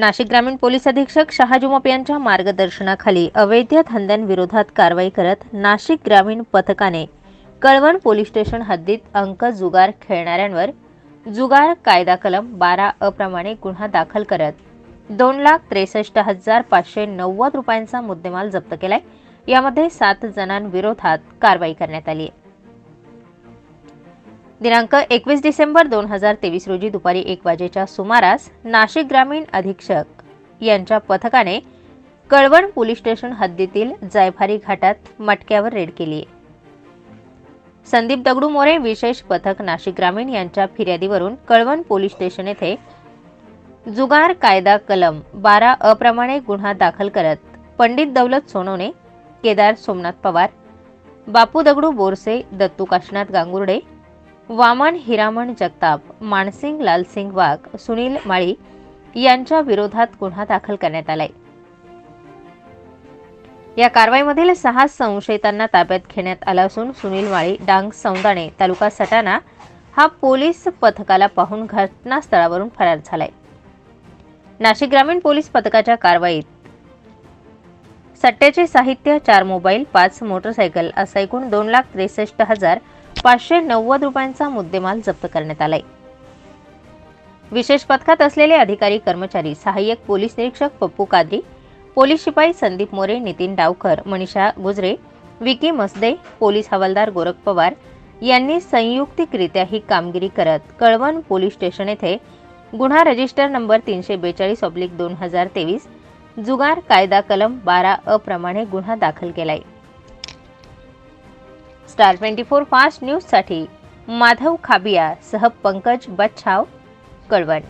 नाशिक ग्रामीण पोलीस अधीक्षक शहाजुमप यांच्या मार्गदर्शनाखाली अवैध धंद्यांविरोधात कारवाई करत नाशिक ग्रामीण पथकाने कळवण पोलीस स्टेशन हद्दीत अंक जुगार खेळणाऱ्यांवर जुगार कायदा कलम बारा अप्रमाणे गुन्हा दाखल करत दोन लाख त्रेसष्ट हजार पाचशे नव्वद रुपयांचा मुद्देमाल जप्त केलाय. यामध्ये सात जणांविरोधात कारवाई करण्यात आली आहे. दिनांक एकवीस डिसेंबर दोन हजार तेवीस रोजी दुपारी एक वाजेच्या सुमारास नाशिक ग्रामीण अधीक्षक यांच्या पथकाने कळवण पोलीस स्टेशन हद्दीतील जायभारी घाटात मटक्यावर रेड केली. संदीप दगडू मोरे विशेष पथक नाशिक ग्रामीण यांच्या फिर्यादीवरून कळवण पोलीस स्टेशन येथे जुगार कायदा कलम बारा अप्रमाणे गुन्हा दाखल करत पंडित दौलत सोनवणे केदार सोमनाथ पवार बापू दगडू बोरसे दत्तू काशीनाथ गांगुर्डे वामन हिरामण जगताप मानसिंग लालसिंग वाघ सुनील माळी यांच्या विरोधात गुन्हा दाखल करण्यात आलाय. या कारवाईमधील सहा संशयितांना ताब्यात घेण्यात आलं असून सुनील माळी डांग सौंदाणे तालुका सटाणा हा पोलीस पथकाला पाहून घटनास्थळावरून फरार झालाय. नाशिक ग्रामीण पोलीस पथकाच्या कारवाईत सट्ट्याचे साहित्य चार मोबाईल पाच मोटरसायकल असा एकूण दोन लाख त्रेसष्ट हजार पाचशे नव्वद रुपयांचा मुद्देमाल जप्त करण्यात आलाय. विशेष पथकात असलेले अधिकारी कर्मचारी सहाय्यक पोलीस निरीक्षक पप्पू कादरी पोलीस शिपाई संदीप मोरे नितीन डावकर मनीषा गुजरे विकी मसदे पोलीस हवालदार गोरख पवार यांनी संयुक्तिकरित्या ही कामगिरी करत कळवण पोलीस स्टेशन येथे गुन्हा रजिस्टर नंबर तीनशे बेचाळीस ऑब्लिक दोन हजार तेवीस जुगार कायदा कलम बारा अप्रमाणे गुन्हा दाखल केलाय. स्टार ट्वेंटी फोर फास्ट न्यूजसाठी माधव खाबिया सह पंकज बच्छाव कळवण.